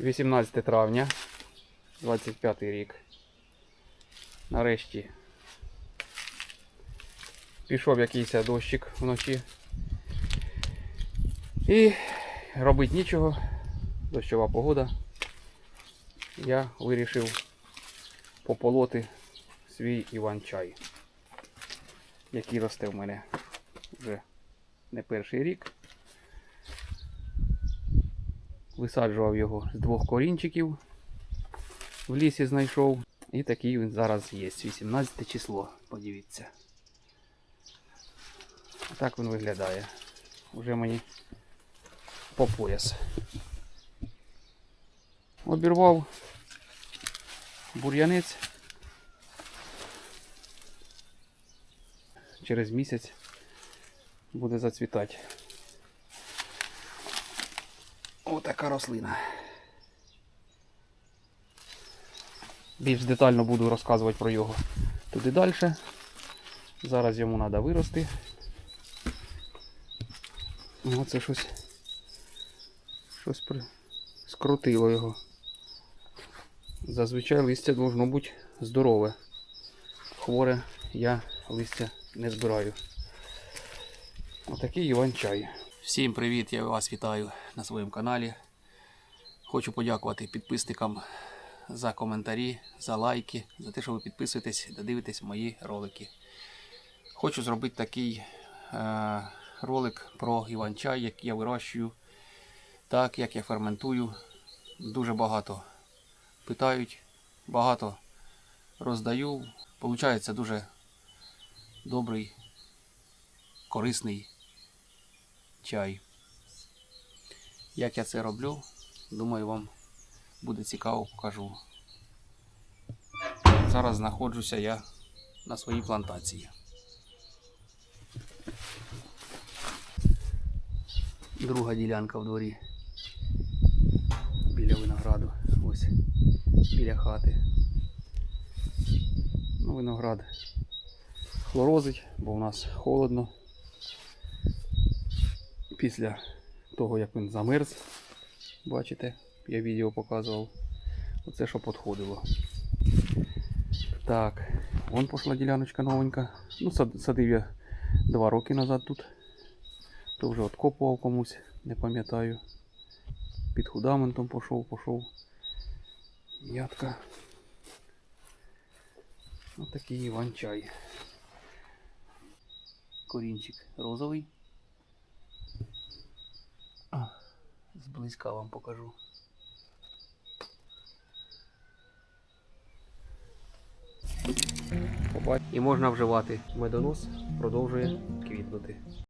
18 травня, 25 рік. Нарешті пішов якийсь дощик вночі. І робити нічого, дощова погода. Я вирішив пополоти свій іван-чай, який росте в мене вже не перший рік. Висаджував його з двох корінчиків. В лісі знайшов. І такий він зараз є. 18 число. Подивіться. Так він виглядає. Уже мені по пояс. Обірвав бур'янець. Через місяць буде зацвітати. Отака рослина. Більш детально буду розказувати про його туди далі. Зараз йому треба вирости. Ну, Оце щось. Щось при... скрутило його. Зазвичай листя должно бути здорове. Хворе я листя не збираю. Отакий Іван-чай. Всім привіт, я вас вітаю на своєму каналі. Хочу подякувати підписникам за коментарі, за лайки, за те, що ви підписуєтесь та дивитесь мої ролики. Хочу зробити такий е, ролик про іван-чай, який я вирощую, так як я ферментую. Дуже багато питають, багато роздаю. Получається дуже добрий, корисний чай. Як я це роблю, думаю, вам буде цікаво, покажу. Зараз знаходжуся я на своїй плантації. Друга ділянка в дворі. Біля винограду. Ось. Біля хати. Ну, виноград хлорозить, бо у нас холодно. Після того, як він замерз, бачите, я відео показував. Оце що підходило. Так, вон пішла діляночка новенька. Ну, садив я два роки назад тут. То вже откопував комусь, не пам'ятаю. Під фундаментом пішов, пішов. Ядка. Ось такий іван-чай. Корінчик розовий. Зблизька вам покажу. І можна вживати. Медонос продовжує квітнути.